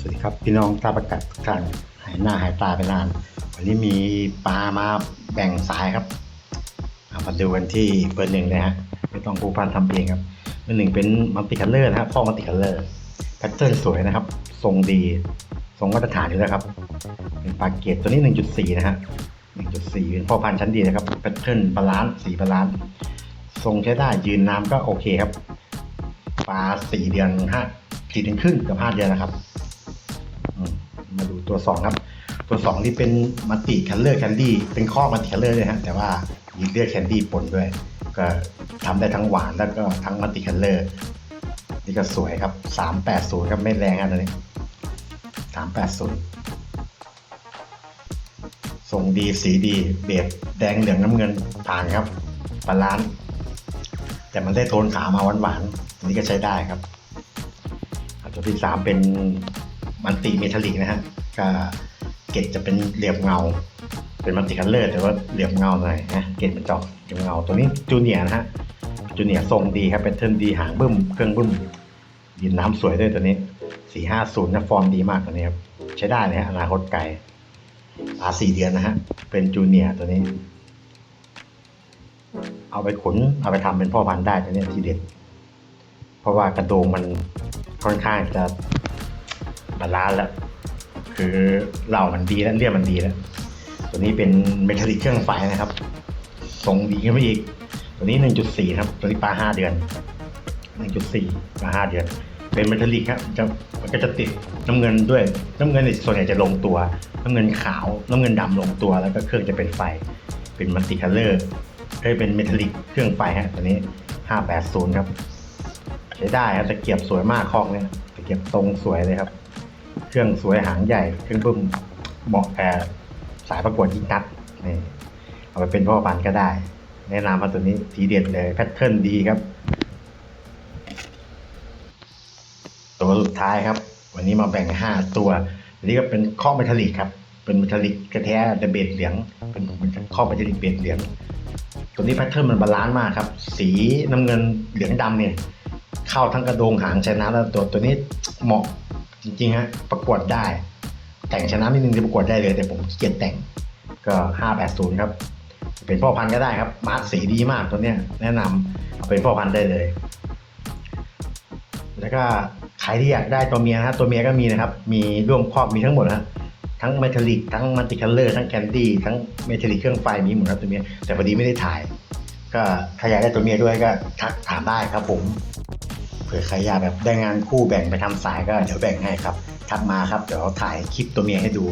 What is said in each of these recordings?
สวัสดีครับพี่น้องตาประกัดทุกท่านหายหน้าหายตาไปนาน วันนี้มีปลามาแบ่งสายครับามาดูกันที่เบอร์หนึ่งเลยฮะไม่ต้องผู้พันทำเองครับเบอร์หนึ่งเป็นมัลติคัลเลอร์นะครับพ่อมัลติคัลเลอร์แพทเทิร์นสวยนะครับ ทรงดี ทรงมาตรฐานอยู่แล้วครับ เป็นปลาเกตตัวนี้ 1.4 นะฮะ 1.4 เป็นพ่อพันธุ์ชั้นดีนะครับแพทเทิร์นบาลานซ์สีบาลานซ์ทรงใช้ได้ยืนน้ำก็โอเคครับปลาสี่เดือนห้า สี่เดือนครึ่งกับห้าเดือนนะครับ มาดูตัวสองครับ ตัวสองที่เป็นมัลติคัลเลอร์แคนดี้เป็นข้อมัลติคัลเลอร์เลยฮะแต่ว่ามีเลือดแคนดี้ปนด้วย ก็ทำได้ทั้งหวานแล้วก็ทั้งมัลติคัลเลอร์นี่ก็สวยครับสามแปดศูนย์ครับไม่แรงอันนี้สามแปดศูนย์ทรงดีสีดีเบดแดงเหลืองน้ำเงินผ่านครับบาลานซ์แต่มันได้โทนขาวมาหวานๆอันนี้ก็ใช้ได้ครับ ตัวที่สามเป็นมันติเมทัลลิกนะฮะก็เกล็ดจะเป็นเหลี่ยมเงา เป็นมัลติคัลเลอร์แต่ว่าเหลี่ยมเงาหน่อยนะเกล็ดมันจาะเหลี่ยมเงาตัวนี้จูเนียนะฮะจูเนียทรงดีครับเป็นเทิร์นดีหางบึ้มเครื่องบึ้มยินน้ำสวยด้วยตัวนี้สี่ห้าศูนย์นะฟอร์มดีมากตัวนี้ครับใช้ได้เลยฮะอนาคตไกลอาสี่เดือนนะฮะเป็นจูเนียตัวนี้ เอาไปขนเอาไปทำเป็นพ่อพันธุ์ได้ตัวนี้ทีเด็ดเพราะว่ากระโดงมัน ค่อนข้างจะบาลานซ์แล้ว คือเหล่ามันดีแล้วเรียบมันดีแล้ว ตัวนี้เป็นเมทัลลิกเครื่องไฟนะครับทรงดีขึ้นไปอีก ตัวนี้ 1.4 ครับ ตัวนี้ปลา5 เดือน 1.4 ปลา5 เดือน เป็นเมทัลลิกครับจะมันก็จะติดน้ำเงินด้วย น้ำเงินเนี่ยส่วนใหญ่จะลงตัว น้ำเงินขาว น้ำเงินดำลงตัว แล้วก็เครื่องจะเป็นไฟ เป็นมัลติคัลเลอร์ได้เป็นเมทัลลิกเครื่องไฟฮะตัวนี้ 580 ครับ ใช้ได้ครับตะเกียบสวยมากคอกเนี่ยตะเกียบตรงสวยเลยครับ เครื่องสวยหางใหญ่ เครื่องบึ้มเหมาะแก่สายประกวดยิ่งนัดนี่เอาไปเป็นพ่อพันธุ์ก็ได้ แนะนำมาตัวนี้ทีเด็ดเลยแพทเทิร์นดีครับ ตัวสุดท้ายครับ วันนี้มาแบ่งห้าตัวอันนี้ก็เป็นข้อเมทัลลิกครับเป็นเมทัลลิกกระแท้แต่เบสเหลืองเป็นข้อเมทัลลิกเบสเหลือง ตัวนี้แพทเทิร์นมันบาลานซ์มากครับ สีน้ำเงินเหลืองดำเนี่ย เข้าทั้งกระโดงหางชนะแล้วตัวตัวนี้เหมาะจริงๆฮะประกวดได้ แต่งชนะนิดนึงจะประกวดได้เลย แต่ผมเกียจแต่งก็580ครับ เป็นพ่อพันธุ์ก็ได้ครับมาร์คสีดีมากตัวเนี้ยแนะนำเอาเป็นพ่อพันธุ์ได้เลย แล้วก็ใครที่อยากได้ตัวเมียนะฮะตัวเมียก็มีนะครับ มีร่วมครอบมีทั้งหมดนะฮะทั้งเมทัลลิกทั้งมัลติคัลเลอร์ทั้งแคนดี้ทั้งเมทัลลิกเครื่องไฟมีหมดครับตัวเมียแต่พอดีไม่ได้ถ่าย ก็ถ้าอยากได้ตัวเมียด้วยก็ทักถามได้ครับผมเผื่อใครอยากแบบได้งานคู่แบ่งไปทำสายก็เดี๋ยวแบ่งให้ครับทักมาครับเดี๋ยวถ่ายคลิปตัวเมียให้ดู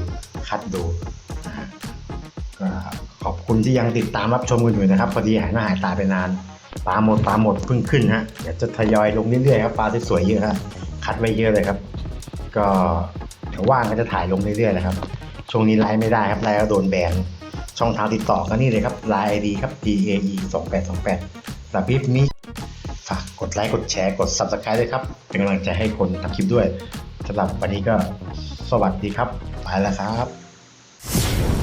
คัดดูก็ขอบคุณที่ยังติดตามรับชมกันอยู่นะครับพอดีหายหน้าหายตาไปนานปลาหมดปลาหมดเพิ่งขึ้นฮะเดี๋ยวจะทยอยลงเรื่อยๆครับปลาสวยๆเยอะครับคัดไว้เยอะเลยครับ ก็เดี๋ยวว่างก็จะถ่ายลงเรื่อยๆนะครับช่วงนี้ไลฟ์ไม่ได้ครับไลฟ์ก็โดนแบน ช่องทางติดต่อกันนี่เลยครับไลน์ไอดีครับ D A E 2 8 2 8สำหรับคลิปนี้ฝากกดไลค์กดแชร์กด Subscribe ด้วยครับ เป็นกำลังใจให้คนทำคลิปด้วยสำหรับวันนี้ก็สวัสดีครับไปแล้วครับ